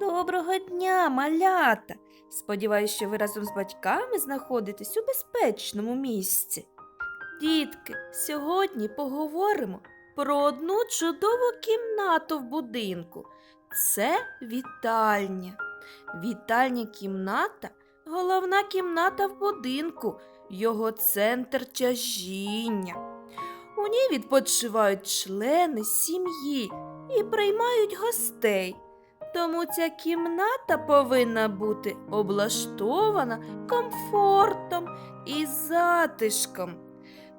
Доброго дня, малята! Сподіваюсь, що ви разом з батьками знаходитесь у безпечному місці. Дітки, сьогодні поговоримо про одну чудову кімнату в будинку. Це вітальня. Вітальня кімната головна кімната в будинку, його центр тяжіння. У ній відпочивають члени сім'ї і приймають гостей. Тому ця кімната повинна бути облаштована комфортом і затишком,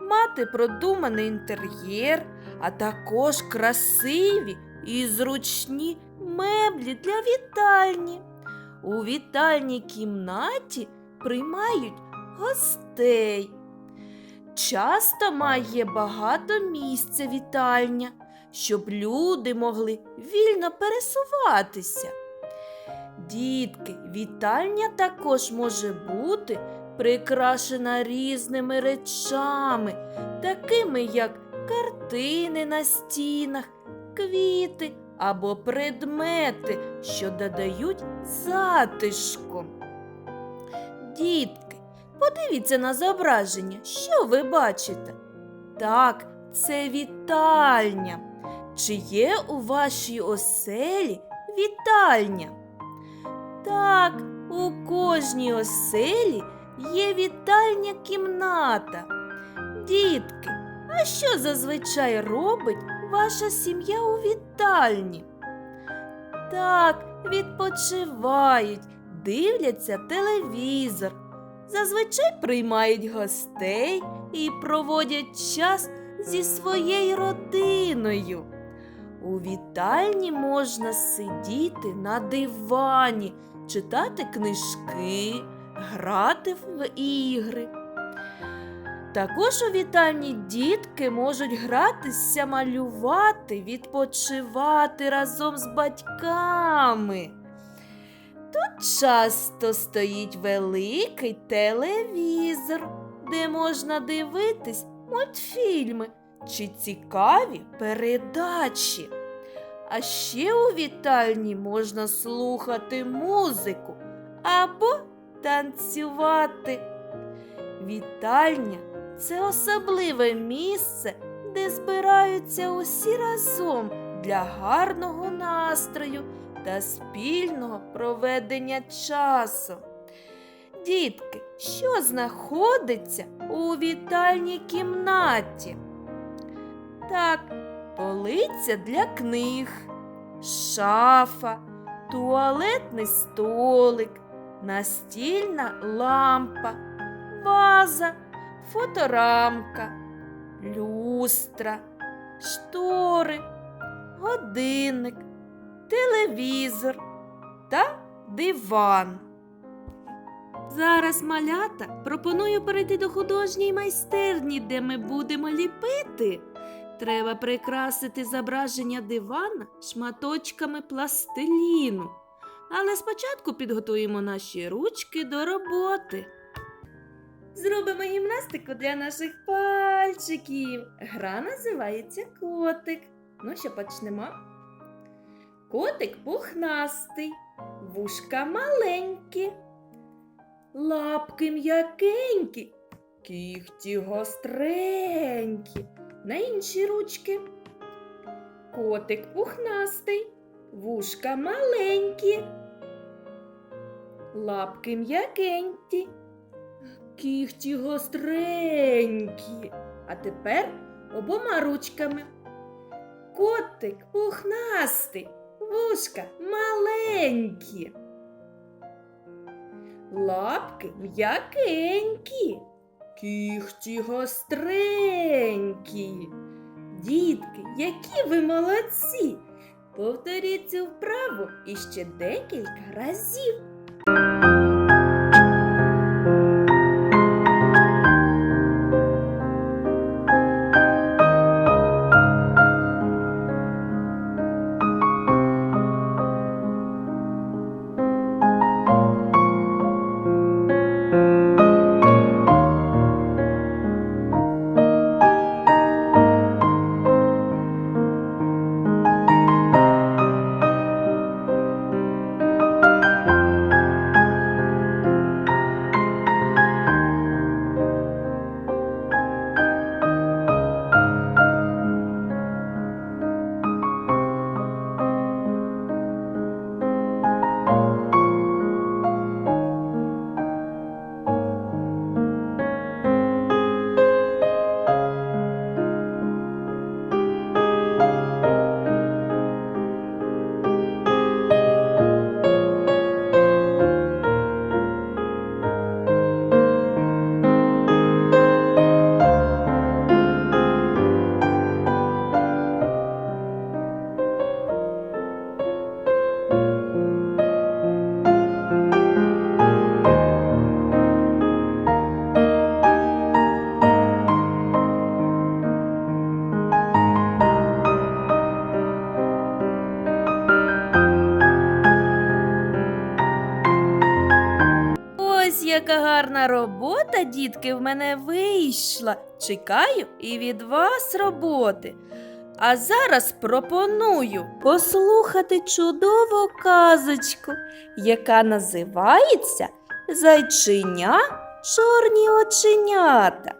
мати продуманий інтер'єр, а також красиві і зручні меблі для вітальні. У вітальній кімнаті приймають гостей. Часто має багато місця вітальня, щоб люди могли вільно пересуватися. Дітки, вітальня також може бути прикрашена різними речами, такими як картини на стінах, квіти або предмети, що додають затишку. Дітки, подивіться на зображення, що ви бачите? Так, це вітальня. Чи є у вашій оселі вітальня? Так, у кожній оселі є вітальня кімната. Дітки, а що зазвичай робить ваша сім'я у вітальні? Так, відпочивають, дивляться телевізор, зазвичай приймають гостей і проводять час зі своєю родиною. У вітальні можна сидіти на дивані, читати книжки, грати в ігри. Також у вітальні дітки можуть гратися, малювати, відпочивати разом з батьками. Тут часто стоїть великий телевізор, де можна дивитись мультфільми чи цікаві передачі. А ще у вітальні можна слухати музику або танцювати. Вітальня це особливе місце, де збираються усі разом для гарного настрою та спільного проведення часу. Дітки, що знаходиться у вітальній кімнаті? Так, полиця для книг, шафа, туалетний столик, настільна лампа, ваза, фоторамка, люстра, штори, годинник, телевізор та диван. Зараз малята пропоную перейти до художньої майстерні, де ми будемо ліпити. Треба прикрасити зображення дивана шматочками пластиліну. Але спочатку підготуємо наші ручки до роботи. Зробимо гімнастику для наших пальчиків. Гра називається котик. Ну що почнемо? Котик пухнастий, вушка маленькі, лапки м'якенькі, кігті гостренькі. На інші ручки. Котик пухнастий, вушка маленькі, лапки м'якенькі, кігті гостренькі. А тепер обома ручками. Котик пухнастий, вушка маленькі. Лапки м'якенькі, кігті гостренькі. Дітки, які ви молодці! Повторіть цю вправу іще декілька разів. Робота, дітки, в мене вийшла. Чекаю і від вас роботи. А зараз пропоную послухати чудову казочку, яка називається Зайчиня чорні оченята.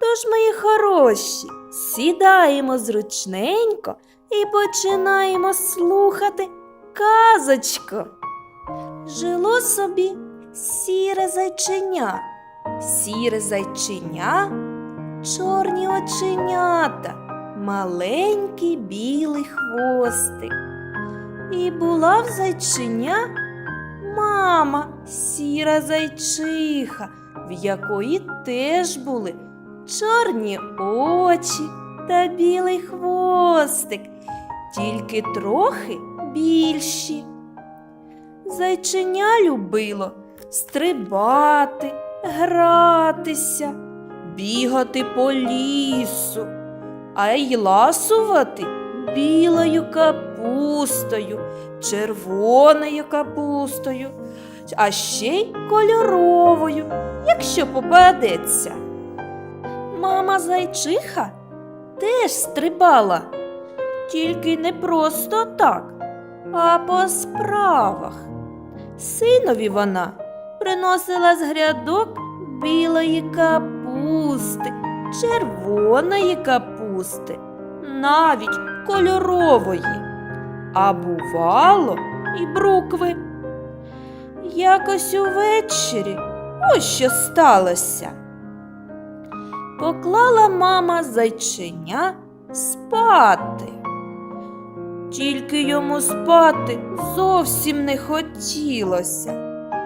Тож, мої хороші, сідаємо зручненько і починаємо слухати казочку. Жило собі сіре зайченя, сіре зайченя, чорні оченята, маленький білий хвостик. І була в зайченя мама, сіра зайчиха, в якої теж були чорні очі та білий хвостик, тільки трохи більші. Зайченя любило стрибати, гратися, бігати по лісу, а й ласувати білою капустою, червоною капустою, а ще й кольоровою, якщо попадеться. Мама зайчиха теж стрибала, тільки не просто так, а по справах. Синові вона приносила з грядок білої капусти, червоної капусти, навіть кольорової, а бувало і брукви. Якось увечері ось що сталося. Поклала мама зайченя спати. Тільки йому спати зовсім не хотілося.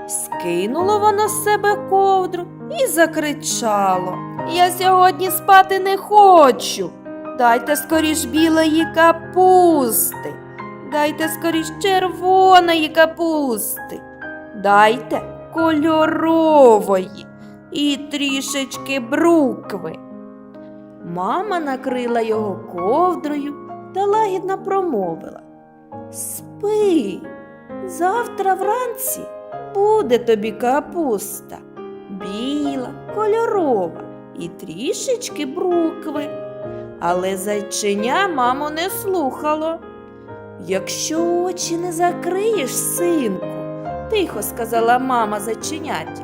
Скинуло воно з себе ковдру і закричало. Я сьогодні спати не хочу. Дайте скоріш білої капусти, дайте скоріш червоної капусти, дайте кольорової і трішечки брукви. Мама накрила його ковдрою та лагідно промовила. Спи, завтра вранці буде тобі капуста, біла, кольорова і трішечки брукви. Але зайченя маму не слухало. Якщо очі не закриєш, синку, тихо сказала мама зайченяті,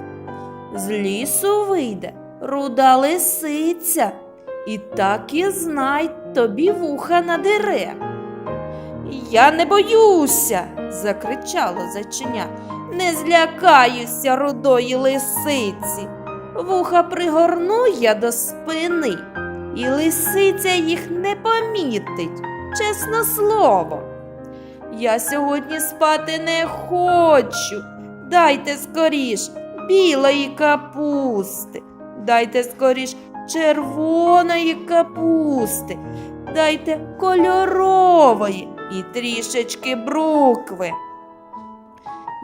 з лісу вийде руда лисиця, і так і знай тобі вуха надере. Я не боюся, закричало зайченя, не злякаюся рудої лисиці. Вуха пригорну я до спини, і лисиця їх не помітить, чесне слово. Я сьогодні спати не хочу. Дайте скоріш білої капусти, дайте скоріш червоної капусти, дайте кольорової і трішечки брукви.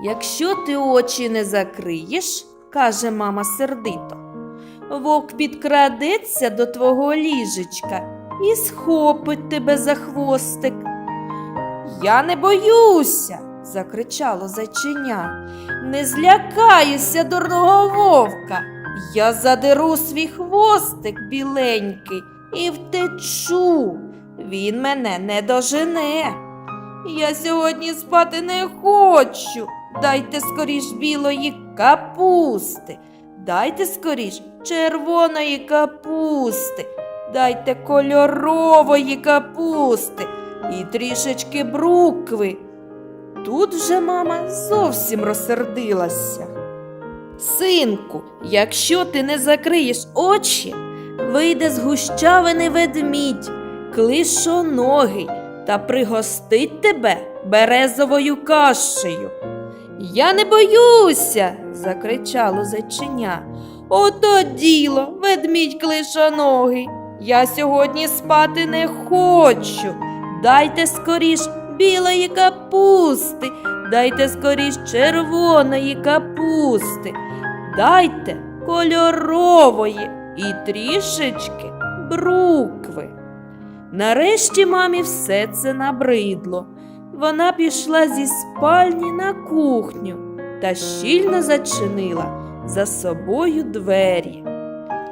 Якщо ти очі не закриєш, каже мама сердито, вовк підкрадеться до твого ліжечка і схопить тебе за хвостик. Я не боюся, закричало зайчиня. Не злякаюся дурного вовка. Я задеру свій хвостик біленький і втечу. Він мене не дожене. Я сьогодні спати не хочу. Дайте скоріш білої капусти, дайте скоріш червоної капусти, дайте кольорової капусти і трішечки брукви. Тут вже мама зовсім розсердилася. Синку, якщо ти не закриєш очі, вийде з гущавини ведмідь, клишоногий та пригостить тебе березовою кашею. Я не боюся, закричало зайчиня. Ото діло, ведмідь клишоногий. Я сьогодні спати не хочу. Дайте скоріш білої капусти, дайте скоріш червоної капусти, дайте кольорової і трішечки брукви. Нарешті мамі все це набридло. Вона пішла зі спальні на кухню та щільно зачинила за собою двері.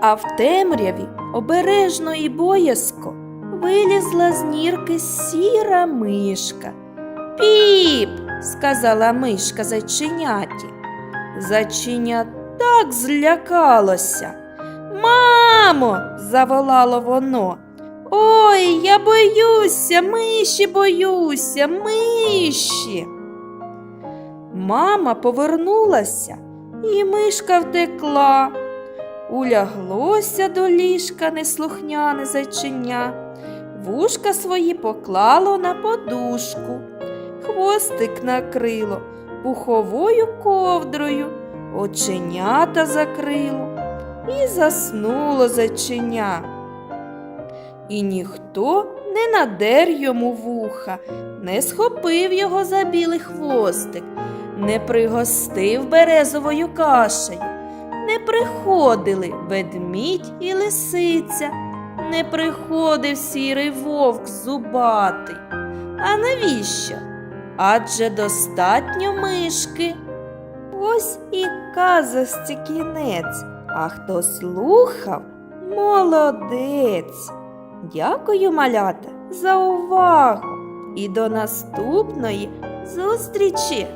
А в темряві обережно і боязко вилізла з нірки сіра мишка. Піп, сказала мишка зайченяті. Зайченя так злякалося. Мамо, заволало воно. Ой, я боюся, миші боюся, миші. Мама повернулася, і мишка втекла. Уляглося до ліжка неслухняне зайченя, вушка свої поклало на подушку, хвостик накрило пуховою ковдрою, оченята закрило і заснуло зайченя. І ніхто не надер йому вуха, не схопив його за білий хвостик, не пригостив березовою кашею, не приходили ведмідь і лисиця, не приходив сірий вовк зубатий. А навіщо? Адже достатньо мишки. Ось і казості кінець, а хто слухав, молодець. Дякую, малята, за увагу і до наступної зустрічі!